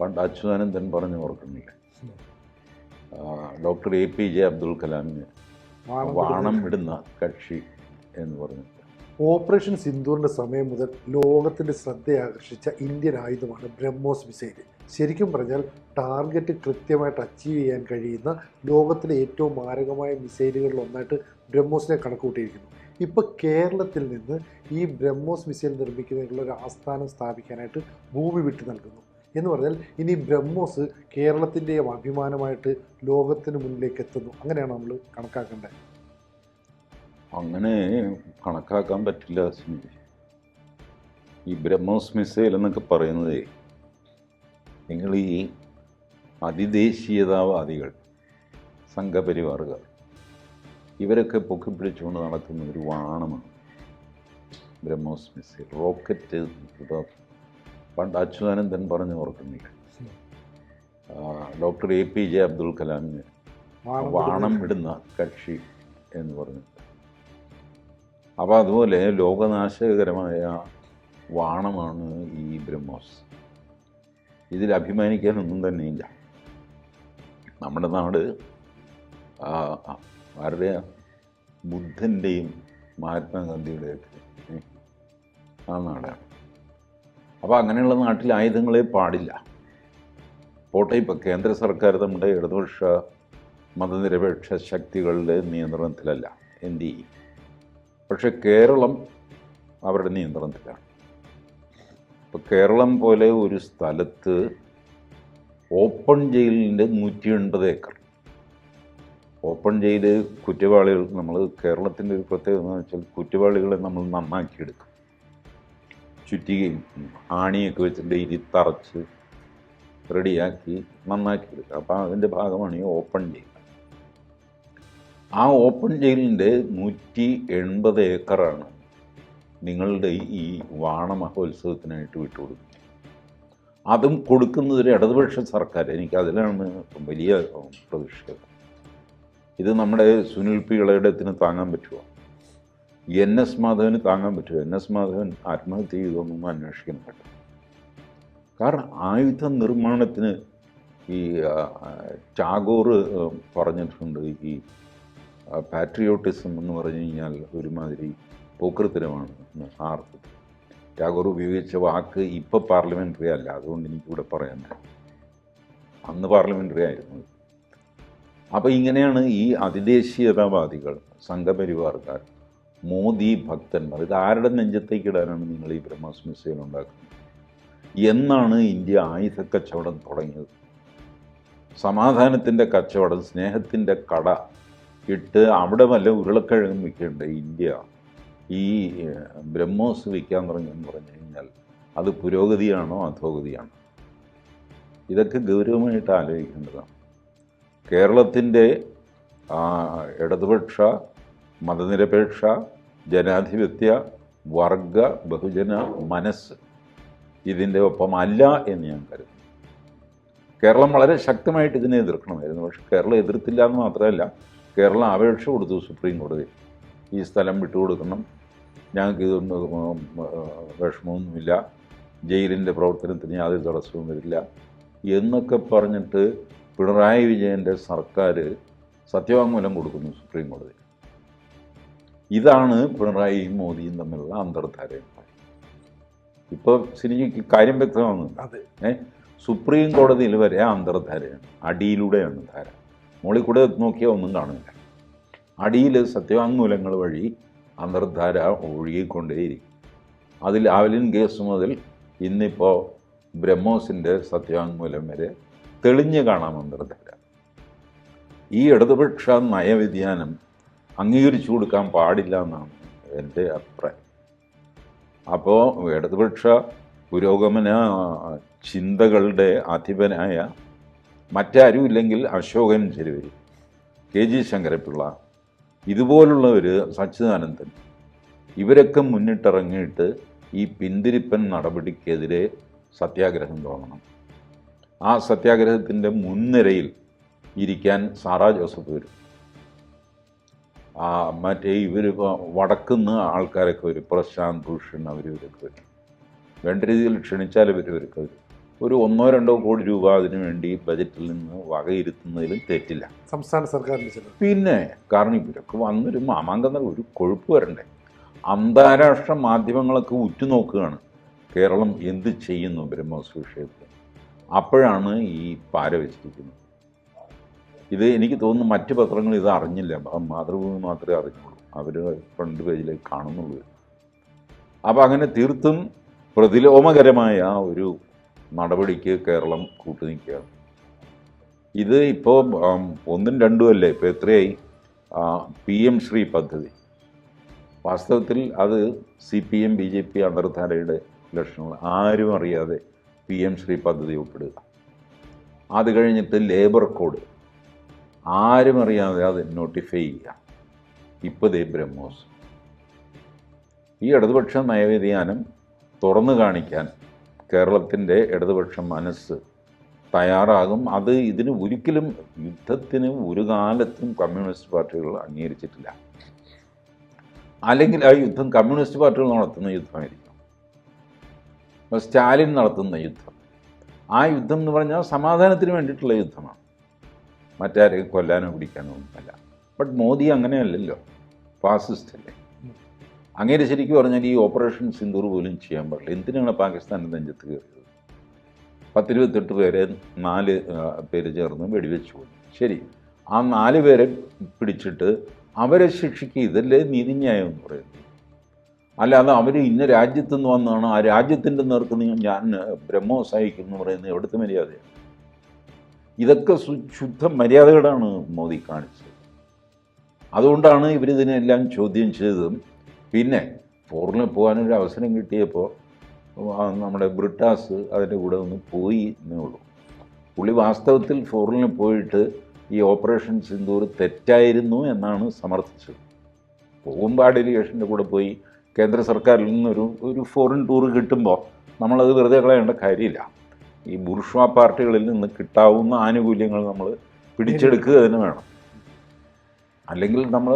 പണ്ട് അച്യുതാനന്ദൻ പറഞ്ഞു ഓർക്കുന്നില്ല. Doctor A P J Abdul കലാമിന് വാണം വിടുന്ന കക്ഷി എന്ന് പറഞ്ഞു ഓപ്പറേഷൻ സിന്ധുവിന്റെ സമയം മുതൽ ലോകത്തിന്റെ ശ്രദ്ധയാകർഷിച്ച ഇന്ത്യൻ ആയുധമാണ് ബ്രഹ്മോസ് മിസൈൽ ശരിക്കും പറഞ്ഞാൽ ടാർഗറ്റ് കൃത്യമായിട്ട് അച്ചീവ് ചെയ്യാൻ കഴിയുന്ന ലോകത്തിലെ ഏറ്റവും മാരകമായ മിസൈലുകളിൽ ഒന്നായിട്ട് ബ്രഹ്മോസിനെ കണക്കുകൂട്ടിയിരിക്കുന്നു. ഇപ്പോൾ കേരളത്തിൽ നിന്ന് ഈ ബ്രഹ്മോസ് മിസൈൽ നിർമ്മിക്കുന്നതിനുള്ള ഒരു ആസ്ഥാനം സ്ഥാപിക്കാനായിട്ട് ഭൂമി വിട്ടു നൽകുന്നു. എന്ന് പറഞ്ഞാൽ ഇനി ബ്രഹ്മോസ് കേരളത്തിന്റെ അഭിമാനമായിട്ട് ലോകത്തിന് മുന്നിലേക്ക് എത്തുന്നു. അങ്ങനെയാണ് നമ്മൾ കണക്കാക്കേണ്ടത്? അങ്ങനെ കണക്കാക്കാൻ പറ്റില്ല ഈ ബ്രഹ്മോസ് മിസൈൽ എന്നൊക്കെ പറയുന്നത് നിങ്ങൾ ഈ അതിദേശീയതാവാദികൾ സംഘപരിവാറുകാർ ഇവരൊക്കെ പൊക്കിപ്പിടിച്ചുകൊണ്ട് നടക്കുന്ന ഒരു വാണമാണ് ബ്രഹ്മോസ് മിസൈൽ റോക്കറ്റ് പണ്ട് അച്യുതാനന്ദൻ പറഞ്ഞു ഓർക്കുന്നില്ല. Doctor A P J Abdul കലാമിന് വാണം വിടുന്ന കക്ഷി എന്ന് പറഞ്ഞു അപ്പോൾ അതുപോലെ ലോകനാശകരമായ വാണമാണ് ഈ ബ്രഹ്മോസ്. ഇതിൽ അഭിമാനിക്കാനൊന്നും തന്നെയില്ല. നമ്മുടെ നാട് ആരുടെ? ബുദ്ധന്റെയും മഹാത്മാഗാന്ധിയുടെയൊക്കെ ആ നാടാണ്. അപ്പോൾ അങ്ങനെയുള്ള നാട്ടിൽ ആയുധങ്ങളെ പാടില്ല. പോട്ടെ ഇപ്പോൾ കേന്ദ്ര സർക്കാർ നമ്മുടെ ഇടതുപക്ഷ മതനിരപേക്ഷ ശക്തികളുടെ നിയന്ത്രണത്തിലല്ല എന്ത് പക്ഷെ കേരളം അവരുടെ നിയന്ത്രണത്തിലാണ്. ഇപ്പോൾ കേരളം പോലെ ഒരു സ്ഥലത്ത് ഓപ്പൺ ജയിലിന്റെ നൂറ്റി എൺപത് ഏക്കർ. ഓപ്പൺ ജയിൽ കുറ്റവാളികൾ നമ്മൾ കേരളത്തിന്റെ ഒരു പ്രത്യേകത എന്ന് വെച്ചാൽ കുറ്റവാളികളെ നമ്മൾ നന്നാക്കിയെടുക്കും. ചുറ്റികയും ആണിയൊക്കെ വെച്ചിട്ട് തറച്ച് റെഡിയാക്കി നന്നാക്കിയെടുക്കും അപ്പോൾ അതിന്റെ ഭാഗമാണ് ഈ ഓപ്പൺ ജയിൽ ആ ഓപ്പൺ ജയിലിന്റെ നൂറ്റി എൺപത് ഏക്കറാണ് നിങ്ങളുടെ ഈ വാണ മഹോത്സവത്തിനായിട്ട് വിട്ടുകൊടുക്കുന്നത്. അതും കൊടുക്കുന്നത് ഒരു ഇടതുപക്ഷ സർക്കാർ എനിക്ക് അതിലാണ് വലിയ പ്രതീക്ഷ. ഇത് നമ്മുടെ സുനിൽ പി താങ്ങാൻ പറ്റുമോ? എൻ എസ് മാധവന് താങ്ങാൻ പറ്റുമോ? എൻ എസ് മാധവൻ ആത്മഹത്യ ചെയ്തോന്നൊന്നും അന്വേഷിക്കാൻ പറ്റും കാരണം ആയുധ നിർമ്മാണത്തിന് ഈ ചാഗോർ പറഞ്ഞിട്ടുണ്ട്. ഈ പാട്രിയോട്ടിസം എന്ന് പറഞ്ഞു കഴിഞ്ഞാൽ ഒരുമാതിരി പോക്കൃത്തരമാണ് ആ അർത്ഥത്തിൽ ടാഗോർ ഉപയോഗിച്ച വാക്ക് ഇപ്പോൾ പാർലമെന്ററി അല്ല. അതുകൊണ്ട് എനിക്കിവിടെ പറയാൻ അന്ന് പാർലമെന്ററി ആയിരുന്നു. അപ്പോൾ ഇങ്ങനെയാണ് ഈ അതിദേശീയതാവാദികൾ സംഘപരിവാർക്കാർ മോദി ഭക്തന്മാർ ഇത് ആരുടെ നെഞ്ചത്തേക്ക് ഇടാനാണ് നിങ്ങൾ ഈ ബ്രഹ്മോസ് മിസൈൽ ഉണ്ടാക്കുന്നത്? എന്നാണ് ഇന്ത്യ ആയുധ കച്ചവടം തുടങ്ങിയത്. സമാധാനത്തിന്റെ കച്ചവടം സ്നേഹത്തിന്റെ കട ഇട്ട് അവിടെ വല്ല ഉരുളക്കിഴങ്ങും വിൽക്കേണ്ട ഇന്ത്യ ഈ ബ്രഹ്മോസ് വിൽക്കാൻ തുടങ്ങിയെന്ന് പറഞ്ഞു കഴിഞ്ഞാൽ അത് പുരോഗതിയാണോ അധോഗതിയാണോ? ഇതൊക്കെ ഗൗരവമായിട്ട് ആലോചിക്കേണ്ടതാണ്. കേരളത്തിന്റെ ഇടതുപക്ഷ മതനിരപേക്ഷ ജനാധിപത്യ വർഗ ബഹുജന മനസ്സ് ഇതിന്റെ ഒപ്പമല്ല എന്ന് ഞാൻ കരുതുന്നു. കേരളം വളരെ ശക്തമായിട്ട് ഇതിനെ എതിർക്കണമായിരുന്നു. പക്ഷെ കേരളം എതിർത്തില്ല എന്ന് മാത്രമല്ല കേരളം അപേക്ഷ കൊടുത്തു സുപ്രീം കോടതി. ഈ സ്ഥലം വിട്ടുകൊടുക്കണം ഞങ്ങൾക്ക് ഇതൊന്നും വിഷമമൊന്നുമില്ല. ജയിലിന്റെ പ്രവർത്തനത്തിന് യാതൊരു തടസ്സവും വരില്ല എന്നൊക്കെ പറഞ്ഞിട്ട് പിണറായി വിജയന്റെ സർക്കാർ സത്യവാങ്മൂലം കൊടുക്കുന്നു സുപ്രീം കോടതി ഇതാണ് പിണറായിയും മോദിയും തമ്മിലുള്ള അന്തർധാരയും. ഇപ്പോൾ ശരിക്കും കാര്യം വ്യക്തമാണ്. അതെ. ഏ? സുപ്രീം കോടതിയിൽ വരെ അന്തർധാരയാണ്. അടിയിലൂടെയാണ് ധാര. മുകളിൽ കൂടെ നോക്കിയാൽ ഒന്നും കാണില്ല അടിയിൽ സത്യവാങ്മൂലങ്ങൾ വഴി അന്തർധാര ഒഴുകിക്കൊണ്ടേയിരിക്കും. അതിൽ ആവലിൻ കേസ് മുതൽ ഇന്നിപ്പോൾ ബ്രഹ്മോസിന്റെ സത്യവാങ്മൂലം വരെ തെളിഞ്ഞു കാണാം അന്തർധാര. ഈ ഇടതുപക്ഷ നയവ്യതിയാനം അംഗീകരിച്ചു കൊടുക്കാൻ പാടില്ല എന്നാണ് എന്റെ അഭിപ്രായം. അപ്പോൾ ഇടതുപക്ഷ പുരോഗമന ചിന്തകളുടെ അധിപനായ മറ്റാരുമില്ലെങ്കിൽ അശോകൻ ചെരുവരി കെ. ജി. ശങ്കരപ്പിള്ള ഇതുപോലുള്ളവർ സച്ചിദാനന്ദൻ ഇവരൊക്കെ മുന്നിട്ടിറങ്ങിയിട്ട് ഈ പിന്തിരിപ്പൻ നടപടിക്കെതിരെ സത്യാഗ്രഹം തോന്നണം ആ സത്യാഗ്രഹത്തിന്റെ മുൻനിരയിൽ ഇരിക്കാൻ സാറാ ജോസഫ് വരും. ആ മറ്റേ ഇവർ വടക്കുന്ന ആൾക്കാരൊക്കെ വരും. പ്രശാന്ത് ഭൂഷൺ അവർ ഇവരൊക്കെ വരും. വേണ്ട രീതിയിൽ ക്ഷണിച്ചാൽ ഇവർ ഇവരൊക്കെ വരും. ഒരു ഒന്നോ രണ്ടോ കോടി രൂപ അതിനു വേണ്ടി ബജറ്റിൽ നിന്ന് വകയിരുത്തുന്നതിലും തെറ്റില്ല. സംസ്ഥാന സർക്കാരിന്റെ പിന്നെ കാരണം ഇവരൊക്കെ വന്നൊരു മാമാങ്കം ഒരു കൊഴുപ്പ് വരണ്ടേ. അന്താരാഷ്ട്ര മാധ്യമങ്ങളൊക്കെ ഉറ്റുനോക്കുകയാണ്. കേരളം എന്ത് ചെയ്യുന്നു ബ്രഹ്മോസ് വിഷയത്തിൽ? അപ്പോഴാണ് ഈ പാര വെച്ചിരിക്കുന്നത്. ഇത് എനിക്ക് തോന്നുന്നു മറ്റു പത്രങ്ങൾ ഇത് അറിഞ്ഞില്ല. മാതൃഭൂമി മാത്രമേ അറിഞ്ഞുള്ളൂ. അവർ ഫ്രണ്ട് പേജിലേക്ക് കാണുന്നുള്ളൂ. അപ്പോൾ അങ്ങനെ തീർത്തും പ്രതിലോമകരമായ ആ ഒരു നടപടിക്ക് കേരളം കൂട്ടുനിൽക്കുകയാണ്. ഇത് ഇപ്പോൾ ഒന്നും രണ്ടും അല്ലേ? ഇപ്പോൾ എത്രയായി? പി എം ശ്രീ പദ്ധതി. വാസ്തവത്തിൽ അത് C P M B J P അന്തർധാരയുടെ ലക്ഷണങ്ങൾ. ആരും അറിയാതെ പി എം ശ്രീ പദ്ധതി ഒപ്പിടുക അത് കഴിഞ്ഞിട്ട് ലേബർ കോഡ് ആരും അറിയാതെ അത് നോട്ടിഫൈ ചെയ്യുക. ഇപ്പോൾ ദേ ബ്രഹ്മോസ്. ഈ ഇടതുപക്ഷ നയവ്യതിയാനം തുറന്നു കാണിക്കാൻ കേരളത്തിന്റെ ഇടതുപക്ഷ മനസ്സ് തയ്യാറാകും. അത് ഇതിന് ഒരിക്കലും യുദ്ധത്തിന് ഒരു കാലത്തും കമ്മ്യൂണിസ്റ്റ് പാർട്ടികൾ അംഗീകരിച്ചിട്ടില്ല. അല്ലെങ്കിൽ ആ യുദ്ധം കമ്മ്യൂണിസ്റ്റ് പാർട്ടികൾ നടത്തുന്ന യുദ്ധമായിരിക്കും. സ്റ്റാലിൻ നടത്തുന്ന യുദ്ധം. ആ യുദ്ധം എന്ന് പറഞ്ഞാൽ സമാധാനത്തിന് വേണ്ടിയിട്ടുള്ള യുദ്ധമാണ്. മറ്റാരെയും കൊല്ലാനോ പിടിക്കാനോ ഒന്നുമല്ല ബട്ട് മോദി അങ്ങനെയല്ലല്ലോ. ഫാസിസ്റ്റ് അല്ലേ? അങ്ങനെ ശരിക്കും പറഞ്ഞാൽ ഈ ഓപ്പറേഷൻ സിന്ദൂർ പോലും ചെയ്യാൻ പാടില്ല. എന്തിനാണ് പാകിസ്ഥാന്റെ നെഞ്ചത്ത് കയറിയത്? പത്തിരുപത്തെട്ട് പേരെ നാല് പേര് ചേർന്ന് വെടിവെച്ച് കൊന്നു. ശരി. ആ നാല് പേരെ പിടിച്ചിട്ട് അവരെ ശിക്ഷിക്കുക ഇതല്ലേ നീതിന്യായം എന്ന് പറയുന്നത്. അല്ലാതെ അവർ ഇന്ന രാജ്യത്തുനിന്ന് വന്നതാണ്. ആ രാജ്യത്തിന്റെ നേർക്ക് ഞാൻ ബ്രഹ്മോസ് അയക്കും എന്ന് പറയുന്നത് എവിടുത്തെ മര്യാദയാണ്? ഇതൊക്കെ ശുദ്ധ മര്യാദകളാണ് മോദി കാണിച്ചത്. അതുകൊണ്ടാണ് ഇവരിതിനെല്ലാം ചോദ്യം ചെയ്തതും. പിന്നെ ഫോറിന് പോകാനൊരു അവസരം കിട്ടിയപ്പോൾ നമ്മുടെ ബ്രിട്ടാസ് അതിന്റെ കൂടെ ഒന്ന് പോയി എന്നേ ഉള്ളൂ. പുള്ളി വാസ്തവത്തിൽ ഫോറിന് പോയിട്ട് ഈ ഓപ്പറേഷൻ സിന്ദൂർ തെറ്റായിരുന്നു എന്നാണ് സമർത്ഥിച്ചത്. പോകുമ്പോൾ ഡെലിഗേഷന്റെ കൂടെ പോയി കേന്ദ്ര സർക്കാരിൽ നിന്നൊരു ഒരു ഫോറിൻ ടൂർ കിട്ടുമ്പോൾ നമ്മളത് വെറുതെ കളയേണ്ട കാര്യമില്ല. ഈ ബുർഷ പാർട്ടികളിൽ നിന്ന് കിട്ടാവുന്ന ആനുകൂല്യങ്ങൾ നമ്മൾ പിടിച്ചെടുക്കുക തന്നെ വേണം. അല്ലെങ്കിൽ നമ്മൾ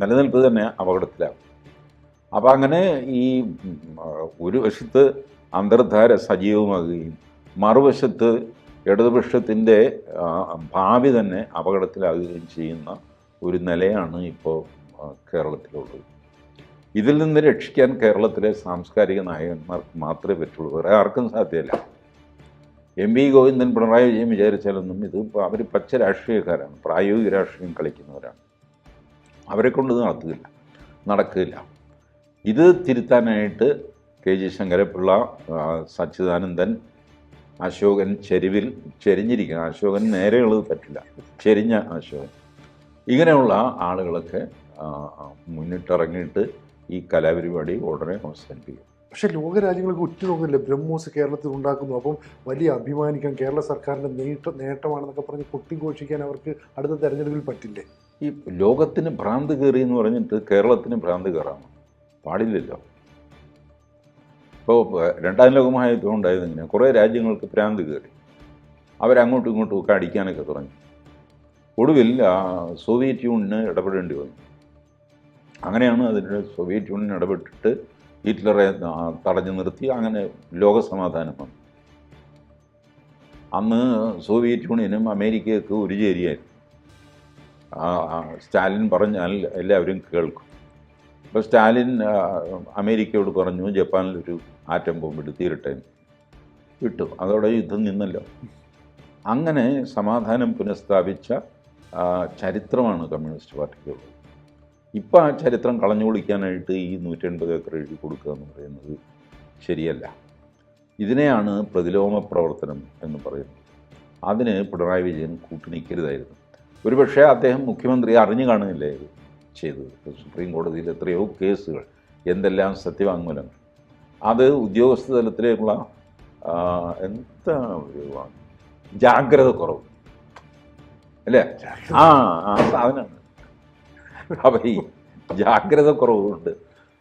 നിലനിൽപ്പ് തന്നെ അപകടത്തിലാകും അപ്പം അങ്ങനെ ഈ ഒരു വശത്ത് അന്തർധാര സജീവമാകുകയും മറുവശത്ത് ഇടതുപക്ഷത്തിന്റെ ഭാവി തന്നെ അപകടത്തിലാകുകയും ചെയ്യുന്ന ഒരു നിലയാണ് ഇപ്പോൾ കേരളത്തിലുള്ളത്. ഇതിൽ നിന്ന് രക്ഷിക്കാൻ കേരളത്തിലെ സാംസ്കാരിക നായകന്മാർക്ക് മാത്രമേ പറ്റുള്ളൂ. വേറെ ആർക്കും സാധ്യമല്ല എം വി ഗോവിന്ദൻ പിണറായി വിജയൻ വിചാരിച്ചാലൊന്നും ഇത് അവർ പച്ച രാഷ്ട്രീയക്കാരാണ് പ്രായോഗിക രാഷ്ട്രീയം കളിക്കുന്നവരാണ്. അവരെ കൊണ്ട് ഇത് നടത്തുകയില്ല നടക്കില്ല. ഇത് തിരുത്താനായിട്ട് കെ ജി ശങ്കരപ്പിള്ള സച്ചിദാനന്ദൻ അശോകൻ ചെരുവിൽ ചെരിഞ്ഞിരിക്കണം അശോകൻ നേരെയുള്ളത് പറ്റില്ല ചെരിഞ്ഞ അശോകൻ. ഇങ്ങനെയുള്ള ആളുകളൊക്കെ മുന്നിട്ടിറങ്ങിയിട്ട് ഈ കലാപരിപാടി ഉടനെ അവസാനിപ്പിക്കും. പക്ഷേ ലോകരാജ്യങ്ങൾക്ക് ഉറ്റുനോക്കുന്നില്ല ബ്രഹ്മോസ് കേരളത്തിൽ ഉണ്ടാക്കുന്നു. അപ്പം വലിയ അഭിമാനിക്കാൻ കേരള സർക്കാരിന്റെ നേട്ട നേട്ടമാണെന്നൊക്കെ പറഞ്ഞ് കൊട്ടിഘോഷിക്കാൻ അവർക്ക് അടുത്ത തെരഞ്ഞെടുപ്പിൽ പറ്റില്ലേ? ഈ ലോകത്തിന് ഭ്രാന്ത് കയറി എന്ന് പറഞ്ഞിട്ട് കേരളത്തിന് ഭ്രാന്ത് കയറാം പാടില്ലല്ലോ. ഇപ്പോൾ രണ്ടാം ലോകമഹായുദ്ധം ഉണ്ടായത് എങ്ങനെയാണ് കുറേ രാജ്യങ്ങൾക്ക് ഭ്രാന്ത് കയറി. അവരങ്ങോട്ടും ഇങ്ങോട്ടും ഒക്കെ അടിക്കാനൊക്കെ തുടങ്ങി. ഒടുവിൽ സോവിയറ്റ് യൂണിയന് ഇടപെടേണ്ടി വന്നു. അങ്ങനെയാണ് അതിന്റെ സോവിയറ്റ് യൂണിയൻ ഇടപെട്ടിട്ട് ഹിറ്റ്ലറെ തടഞ്ഞു നിർത്തി. അങ്ങനെ ലോകസമാധാനം വന്നു അന്ന് സോവിയറ്റ് യൂണിയനും അമേരിക്കയൊക്കെ ഒരു ചേരിയായിരുന്നു സ്റ്റാലിൻ പറഞ്ഞാൽ എല്ലാവരും കേൾക്കും. അപ്പോൾ സ്റ്റാലിൻ അമേരിക്കയോട് പറഞ്ഞു ജപ്പാനിലൊരു ആറ്റം ബോംബ് എടുത്തിരട്ടെ. വിട്ടു അതോടെ യുദ്ധം നിന്നല്ലോ. അങ്ങനെ സമാധാനം പുനഃസ്ഥാപിച്ച ചരിത്രമാണ് കമ്മ്യൂണിസ്റ്റ് പാർട്ടിക്കുള്ളത്. ഇപ്പം ആ ചരിത്രം കളഞ്ഞു കുളിക്കാനായിട്ട് ഈ നൂറ്റൻപത് ഏക്കർ എഴുതി കൊടുക്കുക എന്ന് പറയുന്നത് ശരിയല്ല. ഇതിനെയാണ് പ്രതിലോമ പ്രവർത്തനം എന്ന് പറയുന്നത്. അതിന് പിണറായി വിജയൻ കൂട്ടുനിൽക്കരുതായിരുന്നു ഒരുപക്ഷെ അദ്ദേഹം മുഖ്യമന്ത്രി അറിഞ്ഞു കാണുന്നില്ലേ ചെയ്തത്? സുപ്രീം കോടതിയിൽ എത്രയോ കേസുകൾ എന്തെല്ലാം സത്യവാങ്മൂലം അത് ഉദ്യോഗസ്ഥ തലത്തിലേക്കുള്ള എന്താ ഒരു ജാഗ്രത കുറവ്. അല്ലേ? ആ ആ സാധനമാണ് അപ്പം ഈ ജാഗ്രത കുറവുകൊണ്ട്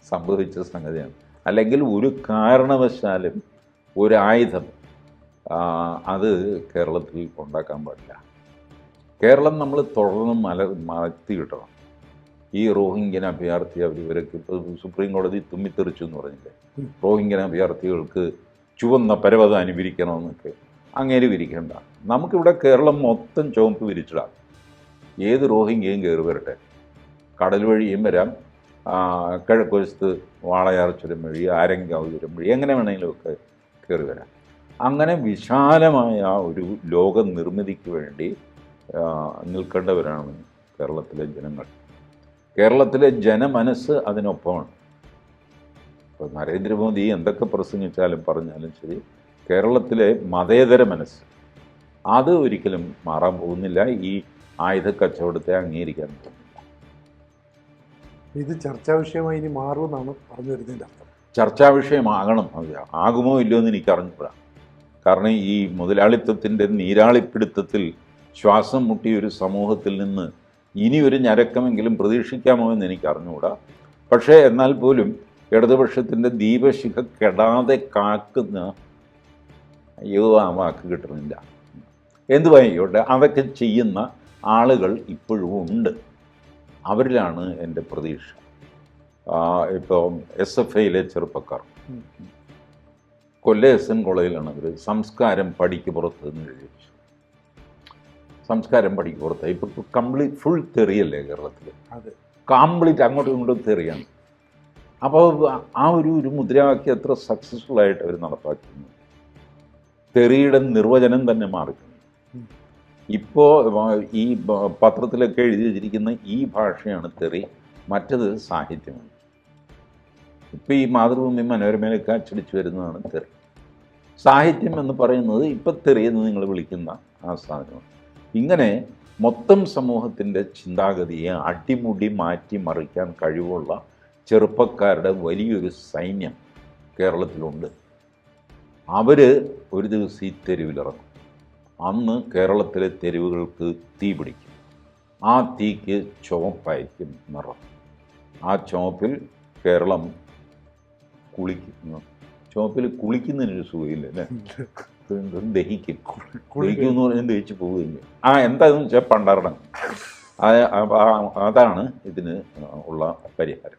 സംഭവിച്ച സംഗതിയാണ്. അല്ലെങ്കിൽ ഒരു കാരണവശാലും ഒരു ആയുധം അത് കേരളത്തിൽ ഉണ്ടാക്കാൻ പാടില്ല. കേരളം നമ്മൾ തുടർന്ന് മല മലത്തി കിട്ടണം ഈ റോഹിംഗ്യൻ അഭയാർത്ഥി അവർ ഇവരൊക്കെ ഇപ്പോൾ സുപ്രീം കോടതി തുമ്മിത്തെറിച്ചു എന്ന് പറഞ്ഞില്ലേ. റോഹിംഗ്യൻ അഭയാർത്ഥികൾക്ക് ചുവന്ന പരവതം വിരിക്കണമെന്നൊക്കെ അങ്ങനെ വിരിക്കണ്ട. നമുക്കിവിടെ കേരളം മൊത്തം ചുവപ്പ് വിരിച്ചിടാം. ഏത് റോഹിംഗ്യയും കയറി വരട്ടെ. കടൽ വഴിയും വരാം കിഴക്കുവശത്ത് വാളയാർ ചുരം വഴി ആരങ്കാവ് ചുരം വഴി എങ്ങനെ വേണമെങ്കിലുമൊക്കെ കയറി വരാം. അങ്ങനെ വിശാലമായ ഒരു ലോക നിർമ്മിതിക്ക് വേണ്ടി നിൽക്കേണ്ടവരാണ് കേരളത്തിലെ ജനങ്ങൾ. കേരളത്തിലെ ജനമനസ്സ് അതിനൊപ്പമാണ്. ഇപ്പോൾ നരേന്ദ്രമോദി എന്തൊക്കെ പ്രസംഗിച്ചാലും പറഞ്ഞാലും ശരി കേരളത്തിലെ മതേതര മനസ്സ് അത് ഒരിക്കലും മാറാൻ പോകുന്നില്ല. ഈ ആയുധ കച്ചവടത്തെ അംഗീകരിക്കാൻ പോകുന്നില്ല. ഇത് ചർച്ചാ വിഷയമായി ഇനി മാറുമെന്നാണ് പറഞ്ഞു വരുന്നതിന്റെ അർത്ഥം. ചർച്ചാ വിഷയമാകണം. അത് ആകുമോ ഇല്ലയോ എന്ന് എനിക്ക് അറിഞ്ഞുകൂടാ. കാരണം ഈ മുതലാളിത്തത്തിന്റെ നീരാളിപ്പിടുത്തത്തിൽ ശ്വാസം മുട്ടിയ ഒരു സമൂഹത്തിൽ നിന്ന് ഇനി ഒരു ഞരക്കമെങ്കിലും പ്രതീക്ഷിക്കാമോ എന്ന് എനിക്ക് അറിഞ്ഞുകൂടാ. പക്ഷേ എന്നാൽ പോലും ഇടതുപക്ഷത്തിന്റെ ദീപശിഖ കെടാതെ കാക്കുന്ന അയ്യോ ആ വാക്ക് കിട്ടുന്നില്ല. എന്തുവായിക്കോട്ടെ അതൊക്കെ ചെയ്യുന്ന ആളുകൾ ഇപ്പോഴും ഉണ്ട്. അവരിലാണ് എന്റെ പ്രതീക്ഷ. ഇപ്പോൾ എസ് എഫ് ഐയിലെ ചെറുപ്പക്കാർ. കൊല്ലെ എസ് എൻ കോളേജിലാണ് അവർ സംസ്കാരം പടിക്ക് പുറത്ത് എന്ന് എഴുതി സംസ്കാരം പടിക്ക് പുറത്ത്. ഇപ്പോൾ കംപ്ലീറ്റ് ഫുൾ തെറിയല്ലേ കേരളത്തിൽ അതെ. കംപ്ലീറ്റ് അങ്ങോട്ടും ഇങ്ങോട്ടും തെറിയാണ്. അപ്പോൾ ആ ഒരു ഒരു മുദ്രാവാക്യം എത്ര സക്സസ്ഫുൾ ആയിട്ട് അവർ നടപ്പാക്കുന്നു തെറിയുടെ നിർവചനം തന്നെ മാറിക്കുന്നു. ഇപ്പോൾ ഈ പത്രത്തിലൊക്കെ എഴുതി വെച്ചിരിക്കുന്ന ഈ ഭാഷയാണ് തെറി മറ്റത് സാഹിത്യമാണ്. ഇപ്പോൾ ഈ മാതൃഭൂമി മനോരമയിലൊക്കെ അച്ചടിച്ച് വരുന്നതാണ് തെറി. സാഹിത്യം എന്ന് പറയുന്നത് ഇപ്പം തെറി എന്ന് നിങ്ങൾ വിളിക്കുന്ന ആ സാധനമാണ്. ഇങ്ങനെ മൊത്തം സമൂഹത്തിന്റെ ചിന്താഗതിയെ അടിമുടി മാറ്റി മറിക്കാൻ കഴിവുള്ള ചെറുപ്പക്കാരുടെ വലിയൊരു സൈന്യം കേരളത്തിലുണ്ട്. അവർ ഒരു ദിവസം ഈ തെരുവിലിറങ്ങും. അന്ന് കേരളത്തിലെ തെരുവുകൾക്ക് തീ പിടിക്കും. ആ തീക്ക് ചുവപ്പായിരിക്കും നിറം. ആ ചുവപ്പിൽ കേരളം കുളിക്കുന്നു. ചുവപ്പിൽ കുളിക്കുന്നതിനൊരു സുഖമില്ല അല്ലേ? ദഹിക്കും. കുളിക്കും എന്ന് പറഞ്ഞാൽ ദഹിച്ച് പോവുകയില്ല. ആ എന്താണെന്ന് വെച്ചാൽ ആ- അതാണ് ഇതിന് ഉള്ള പരിഹാരം.